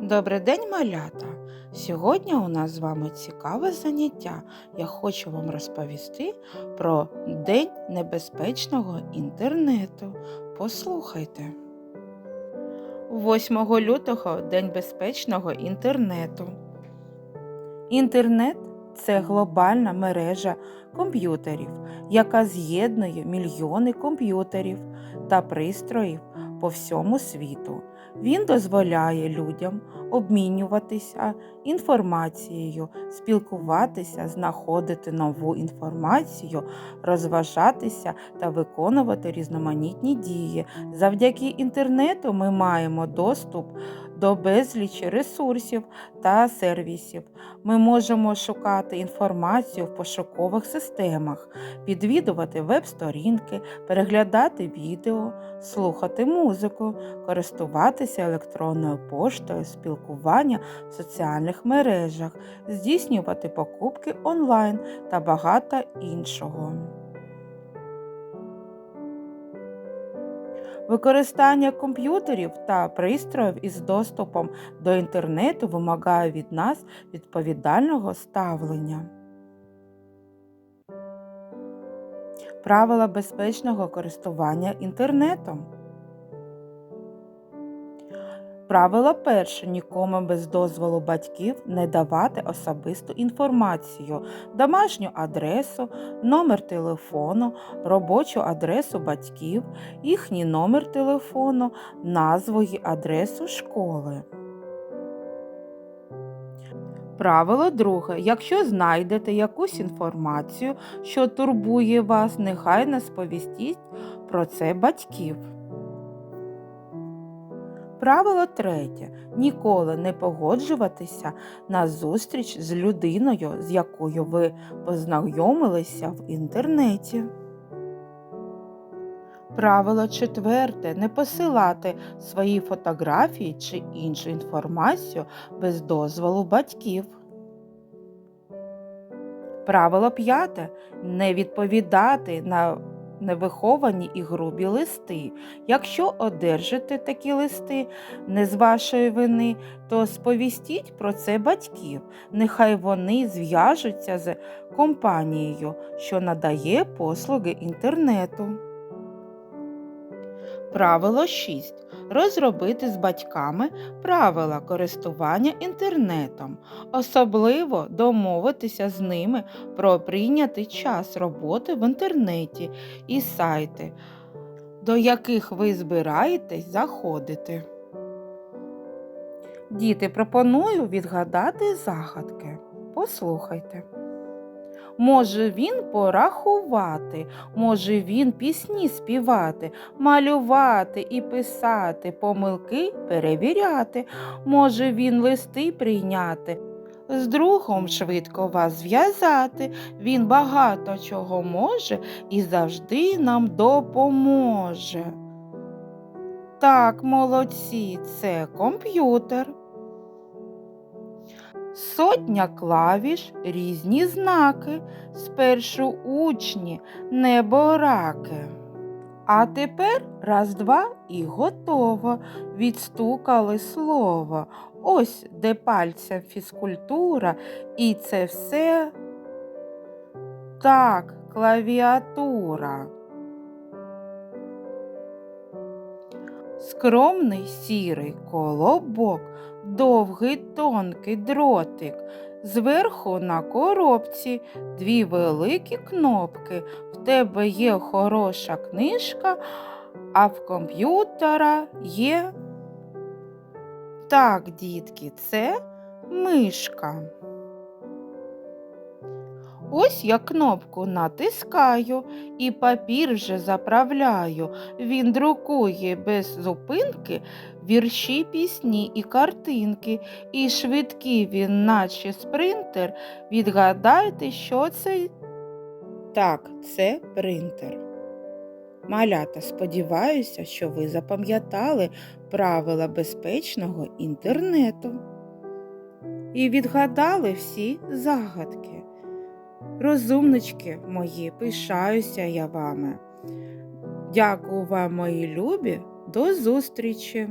Добрий день, малята! Сьогодні у нас з вами цікаве заняття. Я хочу вам розповісти про День небезпечного інтернету. Послухайте. 8 лютого День безпечного інтернету. Інтернет це глобальна мережа комп'ютерів, яка з'єднує мільйони комп'ютерів та пристроїв по всьому світу. Він дозволяє людям обмінюватися інформацією, спілкуватися, знаходити нову інформацію, розважатися та виконувати різноманітні дії. Завдяки інтернету ми маємо доступ до безлічі ресурсів та сервісів. Ми можемо шукати інформацію в пошукових системах, відвідувати веб-сторінки, переглядати відео, слухати музику, користуватися електронною поштою, спілкування в соціальних мережах, здійснювати покупки онлайн та багато іншого. Використання комп'ютерів та пристроїв із доступом до інтернету вимагає від нас відповідального ставлення. Правила безпечного користування інтернетом. Правило перше. Нікому без дозволу батьків не давати особисту інформацію, домашню адресу, номер телефону, робочу адресу батьків, їхній номер телефону, назву і адресу школи. Правило друге. Якщо знайдете якусь інформацію, що турбує вас, негайно сповістіть про це батьків. Правило третє. Ніколи не погоджуватися на зустріч з людиною, з якою ви познайомилися в інтернеті. Правило четверте. Не посилати свої фотографії чи іншу інформацію без дозволу батьків. Правило п'яте. Не відповідати на невиховані і грубі листи. Якщо одержите такі листи не з вашої вини, то сповістіть про це батьків. Нехай вони зв'яжуться з компанією, що надає послуги інтернету. Правило 6. Розробити з батьками правила користування інтернетом, особливо домовитися з ними про прийнятий час роботи в інтернеті і сайти, до яких ви збираєтесь заходити. Діти, пропоную відгадати загадки. Послухайте. Може він порахувати, може він пісні співати, малювати і писати, помилки перевіряти, може він листи прийняти. З другом швидко вас зв'язати, він багато чого може і завжди нам допоможе. Так, молодці, це комп'ютер. Сотня клавіш, різні знаки, спершу учні, небораки. А тепер раз, два і готово. Відстукали слово. Ось де пальцем фізкультура, і це все так, клавіатура. Скромний сірий колобок, довгий тонкий дротик. Зверху на коробці дві великі кнопки. В тебе є хороша книжка, а в комп'ютера є. Так, дітки, це мишка. Ось я кнопку натискаю і папір вже заправляю. Він друкує без зупинки вірші, пісні і картинки. І швидкий він, наче спринтер. Відгадайте, що це? Так, це принтер. Малята, сподіваюся, що ви запам'ятали правила безпечного інтернету і відгадали всі загадки. Розумнички мої, пишаюся я вами. Дякую вам, мої любі, до зустрічі!